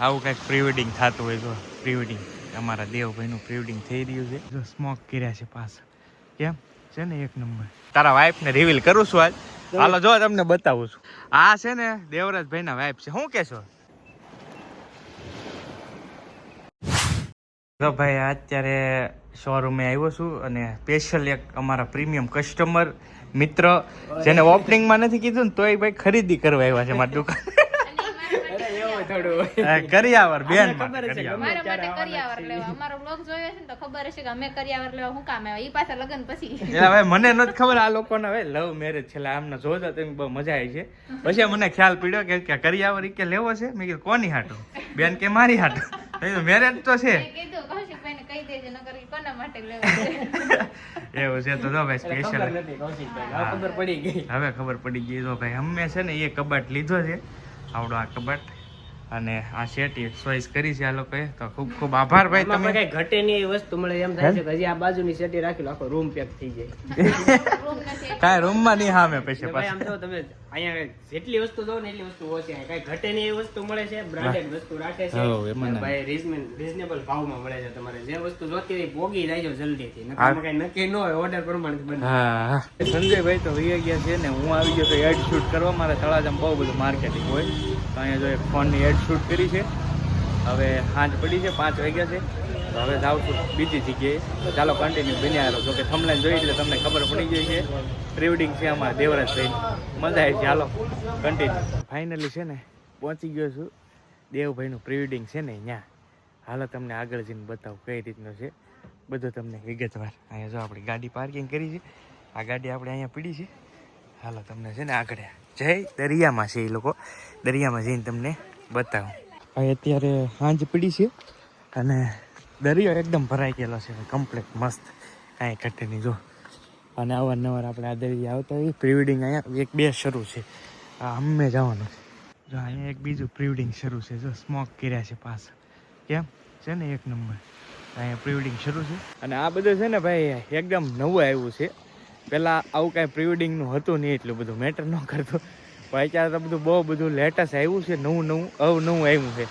આવું કંઈક પ્રીવેડિંગ થતું હોય તો પ્રી વેડિંગ અમારા દેવભાઈનું પ્રીવેડિંગ થઈ રહ્યું છે. જો સ્મોક કર્યા છે પાછા. કેમ? છે ને એક નંબર. તારા વાઈફને રિવીલ કરું છું આજ. હાલો જો તમને બતાવું છું. આ છે ને દેવરાજભાઈના વાઈફ છે. શું કહેશો? તો ભાઈ અત્યારે શોરૂમે આવ્યો છું અને સ્પેશિયલ એક અમારા પ્રીમિયમ કસ્ટમર મિત્ર જેને ઓપનિંગમાં નથી કીધું ને તોય ભાઈ ખરીદી કરવા આવ્યા છે મારી દુકાન. કરિયાવર બેન માટે કરિયાવર. મારા માટે કરિયાવર લેવા. અમારો બ્લોગ જોયો છે ને તો ખબર હશે કે અમે કરિયાવર લેવા હું કામ આવ્યા? ઈ પાછા લગન પછી. એટલે હવે મને નથી ખબર આ લોકોને હવે લવ મેરેજ છે. આમને જોતા તમે બહુ મજા આવી છે. પછી મને ખ્યાલ પડ્યો કે કરિયાવર ઈ કે લેવો છે? મેં કીધું કોની હાટો? બેન કે મારી હાટો? મેરેજ તો છે. મેં કીધું કૌશિકભાઈને કહી દેજે નકર કોના માટે લેવા છે? એવું છે તો જો ભાઈ સ્પેશિયલ ખબર હવે ખબર પડી ગઈ. હવે ખબર પડી ગઈ તો ભાઈ અમે છે ને એ કબાટ લીધો છે. આવડો આ કબાટ. અને આ શેટી ચોઈસ કરી છે આ લોકોએ. તો ખૂબ ખૂબ આભાર ભાઈ તમે. કઈ ઘટે નહીં એવી વસ્તુ મળે એમ થાય છે કે હજી આ બાજુની શેટી રાખી આખો રૂમ પેક થઈ જાય. કાંઈ રૂમમાં નહીં હામે પૈસે એટલે આમ તો તમે અહીંયા જેટલી વસ્તુ જો ને એટલી વસ્તુ ઓછી. કાંઈ ઘટે નહીં એવી વસ્તુ મળે છે બ્રાન્ડેડ વસ્તુ રાખે છે. ભાઈ રીઝનેબલ ભાવમાં મળે છે તમારે. જે વસ્તુ જોતી હોય ભોગી જાય જલ્દીથી. કઈ નક્કી ન હોય ઓર્ડર પ્રમાણે બને. સંજય ભાઈ તો વહી ગયા છે ને હું આવી ગયો તો એડ શૂટ કરવા. મારે તળાજામાં બહુ બધું માર્કેટિંગ હોય. તો અહીંયા જો એક ફોનની એડ શૂટ કરી છે. હવે સાંજ પડી છે, પાંચ વાગ્યા છે. તો હવે જાઉં છું બીજી જગ્યાએ. તો ચાલો કન્ટિન્યુ બન્યા રહો. જોકે થમલાઈન જોઈ એટલે તમને ખબર પડી ગઈ છે. પ્રિવેડિંગ છે અમારા દેવરાજભાઈ મજા આવી છે. હાલો કન્ટિન્યુ ફાઇનલી છે ને, પહોંચી ગયો છું. દેવભાઈનું પ્રિવેડિંગ છે ને ત્યાં હાલો, તમને આગળ જઈને બતાવું કઈ રીતનું છે. બધું તમને વિગતવાર. અહીંયા જો આપણી ગાડી પાર્કિંગ કરી છે. આ ગાડી આપણે અહીંયા પડી છે. હાલો, તમને છે ને આગળ. જય દરિયામાં છે એ લોકો. દરિયામાં જઈને તમને બતાવું. ભાઈ, અત્યારે સાંજ પડી છે અને દરિયો એકદમ ભરાઈ ગયેલો છે. કમ્પ્લીટ મસ્ત. કાંઈ ઘટે જો. અને અવારનવાર આપણે આ દરિયા આવતા હોય પ્રિવેડિંગ અહીંયા એક બે શરૂ છે. આ અમે જવાનું છે. જો, અહીંયા એક બીજું પ્રિવેડિંગ શરૂ છે. જો સ્મોક કર્યા છે પાસ કેમ? છે ને એક નંબર. અહીંયા પ્રિવેડિંગ શરૂ છે. અને આ બધું છે ને ભાઈ, એકદમ નવું આવ્યું છે. પહેલાં આવું કાંઈ પ્રિવેડિંગનું હતું નહીં, એટલું બધું મેટર ન કરતું. પણ અત્યારે તો બધું બહુ બધું લેટેસ્ટ આવ્યું છે, નવું નવું, અવનવું આવ્યું છે.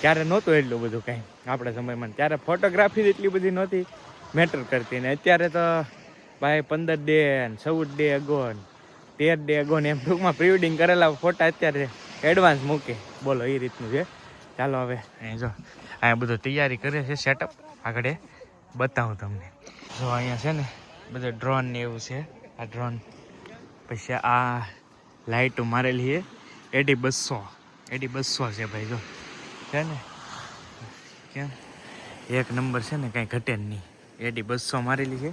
ત્યારે નહોતું એટલું બધું કાંઈ આપણા સમયમાં. ત્યારે ફોટોગ્રાફી એટલી બધી નહોતી, મેટર કરતી. ને અત્યારે તો ભાઈ પંદર ડે ચૌદ ડે અગોન તેર ડે અગોન એમ ટૂંકમાં પ્રિવેડિંગ કરેલા ફોટા અત્યારે એડવાન્સ મૂકે. બોલો એ રીતનું છે. ચાલો હવે, અહીં જો, અહીંયા બધું તૈયારી કરે છે સેટઅપ આગળ બતાવું તમને. જો અહીંયા છે ને, બધું ડ્રોન ને એવું છે. આ ડ્રોન પછી આ લાઇટો મારેલી છે. એડી બસો. એડી બસો છે ભાઈ જો. છે ને? કેમ? એક નંબર છે ને કાંઈ ઘટે નહીં. એડી બસો મારેલી છે.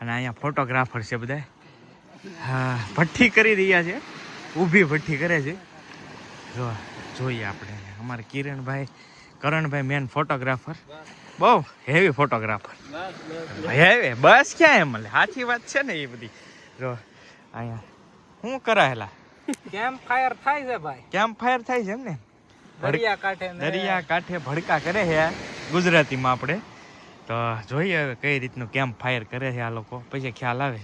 અને અહીંયા ફોટોગ્રાફર છે બધા હા ભઠ્ઠી કરી રહ્યા છે. ઊભી ભઠ્ઠી કરે છે. જો જોઈએ આપણે. અમારે કિરણભાઈ કરણભાઈ મેન ફોટોગ્રાફર બહુ હેવી ફોટોગ્રાફર હેવી બસ. ક્યાં એમ મળે સાચી વાત છે ને એ બધી. જો અહીંયા શું કરાયેલા? કેમ્પ ફાયર થાય છે ભાઈ? કેમ્પ ફાયર થાય છે એમ ને? દરિયા કાંઠે દરિયા કાંઠે ભડકા કરે છે ગુજરાતીમાં આપણે. તો જોઈએ હવે કઈ રીતનું કેમ્પ ફાયર કરે છે આ લોકો. પછી ખ્યાલ આવે.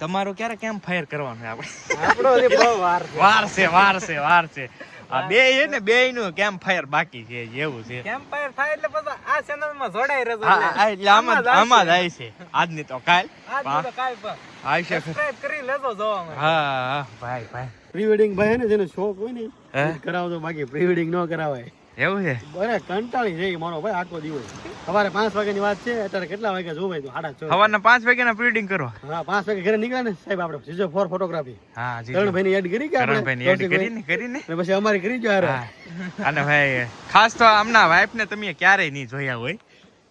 તમારું ક્યારે કેમ્પ ફાયર કરવાનું આપણે? આપણો વાર છે વાર છે વાર છે. આ બે છે ને બે નું કેમ્પ ફાયર બાકી છે એવું છે. કેમ્પ ફાયર થાય એટલે પછી આ ચેનલમાં જોડાઈ રહેજો એટલે. આમાં આમાં જ આવી છે. આજની તો કાલ. આજ તો કાલ પર આવી છે સબસ્ક્રાઇબ કરી લેજો જોવામાં. હા હા ભાઈ ભાઈ. પ્રી વેડિંગ ભાઈ ને જેને શોખ હોય ને કરાવજો બાકી પ્રી વેડિંગ ન કરાવાય. એવું છે? અરે કંટાળી જઈ મારો ભાઈ આખો દિવસ. સવારે પાંચ વાગ્યાની વાત છે અત્યારે કેટલા વાગ્યા જોવાય તો સાડા છ. સવારના પાંચ વાગ્યાના પ્રીડિંગ કરો. હા પાંચ વાગે ઘરે નીકળે ને સાહેબ આપણે સીઝો ફોર ફોટોગ્રાફી. હા કરણભાઈ ની એડ કરી કે આપણે? કરણભાઈ એડ કરીને કરીને? ને પછી અમારી કરી જો અરે અને ભાઈ ખાસ તો આમના વાઈફ ને તમે ક્યારેય નહીં જોયા હોય.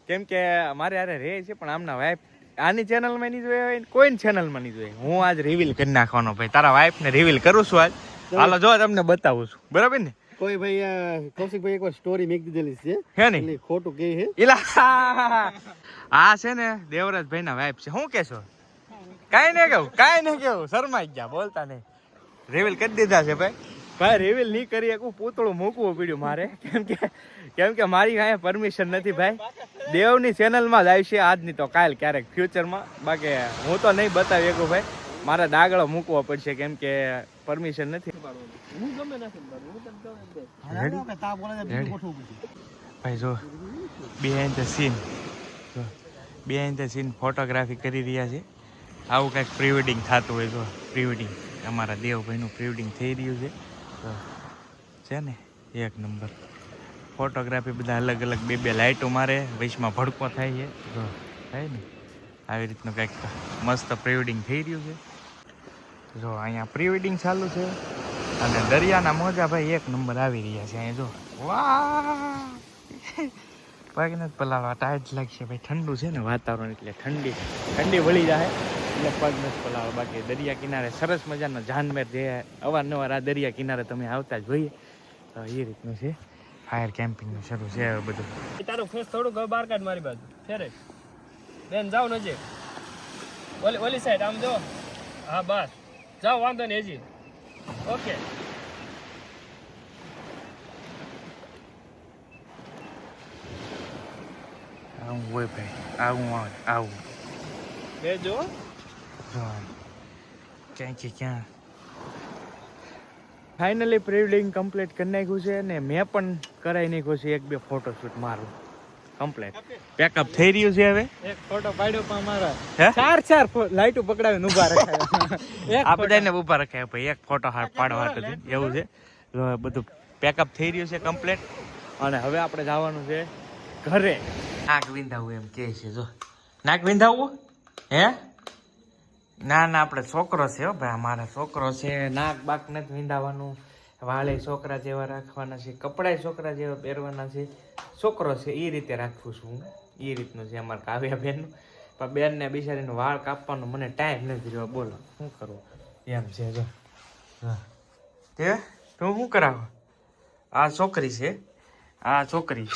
કેમ કે મારે હારે રહે છે પણ આમના વાઈફ આની ચેનલમાં નહીં જોયા હોય કોઈ ચેનલમાં નહીં જોયા હું આજ રિવીલ કરી નાખવાનો ભાઈ. તારા વાઈફ ને રિવીલ કરું છું આજ. હાલો જો તમને બતાવું છું. બરાબર ને? કોઈ ભાઈ કૌશિકભાઈ એકવાર સ્ટોરી મેક દીધેલી છે. હે ને? એટલે ખોટું કે છે. એલા આ છે ને દેવરાજભાઈ ના વાઈફ છે. શું કેશો કાઈ નહીં કહું કાઈ નહીં કહું. શરમાઈ ગયા બોલતા નહીં. રિવીલ કરી દીધા છે ભાઈ. ભાઈ રિવીલ નહીં કરી શકું પૂતળું મૂકવું પડ્યું મારે. કેમ કે કેમ કે મારી કાંઈ પરમિશન નથી ભાઈ. દેવની ચેનલમાં જ આવશે આજની તો કાલ ક્યારેક ફ્યુચરમાં બાકી હું તો નહીં બતાવી શકું ભાઈ. મારે દાગળો મૂકવો પડશે કેમ કે પરમિશન નથી. હું ગમે. ભાઈ જો બિહાઇન્ડ ધ સીન જો બિહાઇન્ડ ધ સીન ફોટોગ્રાફી કરી રહ્યા છે. આવું કંઈક પ્રી વેડિંગ થતું હોય જો પ્રી વેડિંગ અમારા દેવભાઈનું પ્રી વેડિંગ થઈ રહ્યું છે. તો છે ને એક નંબર. ફોટોગ્રાફી બધા અલગ અલગ બે બે લાઇટો મારે વચમાં ભડકો થાય છે. જો થાય ને આવી રીતનું કંઈક મસ્ત પ્રિવેડિંગ થઈ રહ્યું છે. જો અહીંયા પ્રી વેડિંગ ચાલુ છે અને દરિયાના મોજા ભાઈ એક નંબર આવી રહ્યા છે અહીંયા જો. વાહ! પગને પલાળવા ટાઈટ લાગશે ભાઈ, ઠંડુ છે ને વાતાવરણ એટલે ઠંડી ઠંડી વળી જાય. એટલે પગને જ પલાળવા. બાકી દરિયા કિનારે સરસ મજાનો જાનમેર જે અવારનવાર આ દરિયા કિનારે તમે આવતા જ જોઈએ તો એ રીતનું છે. ફાયર કેમ્પિંગનું શરૂ છે હવે બધું. તારું ફેસ થોડુંક બહાર કાઢ મારી બાજુ. ફેરે બેન, જાઓ નજીક. ઓલી ઓલી સાઈડ આમ જો. હા બસ જાઓ વાંધો નહીં હજી. ઓકે. આવું હોય ભાઈ આવું આવે આવું. બે જો ક્યાં કે ક્યાં? ફાઇનલી પ્રી કમ્પ્લીટ કરી નાખ્યું છે ને મેં પણ કરાવી નાખ્યું છે એક બે ફોટોશૂટ મારું. કમ્પ્લીટ પેકઅપ થઈ રહ્યું છે હવે? એક ફોટો પાડ્યો પણ મારા ચાર ચાર લાઈટો પકડાવીને ઊભા રખાયા. આ બધાને ઊભા રાખ્યા ભાઈ એક ફોટો હાર પાડવા હાટુ એવું છે. બધું પેકઅપ થઈ રહ્યું છે કમ્પ્લીટ અને હવે આપણે જવાનું છે ઘરે. નાક વિંધાવું એમ કે છે જો. નાક વિંધાવું? હે? ના ના આપણે છોકરો છે હો ભાઈ અમારા છોકરો છે. નાક બાક નથી વિંધાવાનું. વાળે છોકરા જેવા રાખવાના છે કપડાય છોકરા જેવા પહેરવાના છે. છોકરો છે એ રીતે રાખું છું. એ રીતનું છે અમારે કાવ્યા બેનનું પણ બેનને બિચારીનું વાળ કાપવાનો મને ટાઈમ નથી રહ્યો. બોલો શું કરવું? એમ છે જો. હા. તે? તું શું કરાવો? આ છોકરી છે. આ છોકરી.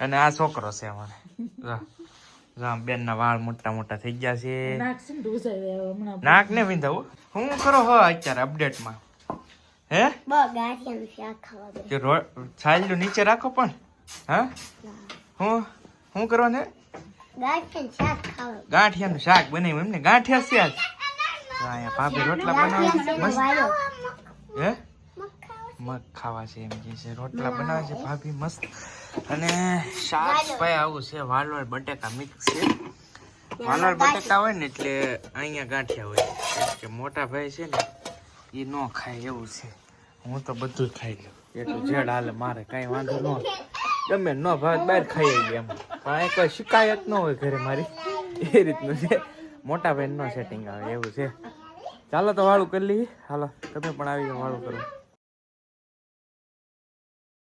અને આ છોકરો છે અમારે. જો. જો બેનના વાળ મોટા મોટા થઈ ગયા છે. નાક ને વિંધાવું હું. કરો હો અત્યારે અપડેટમાં હે? કે છાલ્યું નીચે રાખો પણ હા? હું શું કરવાનું ગાંઠિયાનું શાક બનાવ્યું એમને ગાંઠિયા છે આજ. અહીંયા ભાભી રોટલા બનાવે મસ્ત? હે? મગ ખાવા છે એમ કે છે. રોટલા બનાવે છે ભાભી મસ્ત. અને શાક ભાઈ આવું છે વાલોળ બટેકા મિક્સ છે. વાલોળ બટેકા હોય ને એટલે અહીંયા ગાંઠિયા હોય. કે મોટા ભાઈ છે ને એ ન ખાય એવું છે. હું તો બધું ખાઈ લઉં. એટલું જેડ હાલે, મારે કાંઈ વાંધો ન. ગમે ન ભાવે બહાર ખાઈ લઈએ એમ. પણ કોઈ શિકાયત ન હોય ઘરે મારી. એ રીતનું છે. મોટા ભાઈ નો સેટિંગ આવે, એવું છે. ચાલો તો વાળું કરી લઈએ. હાલો, તમે પણ આવી વાળું કરો.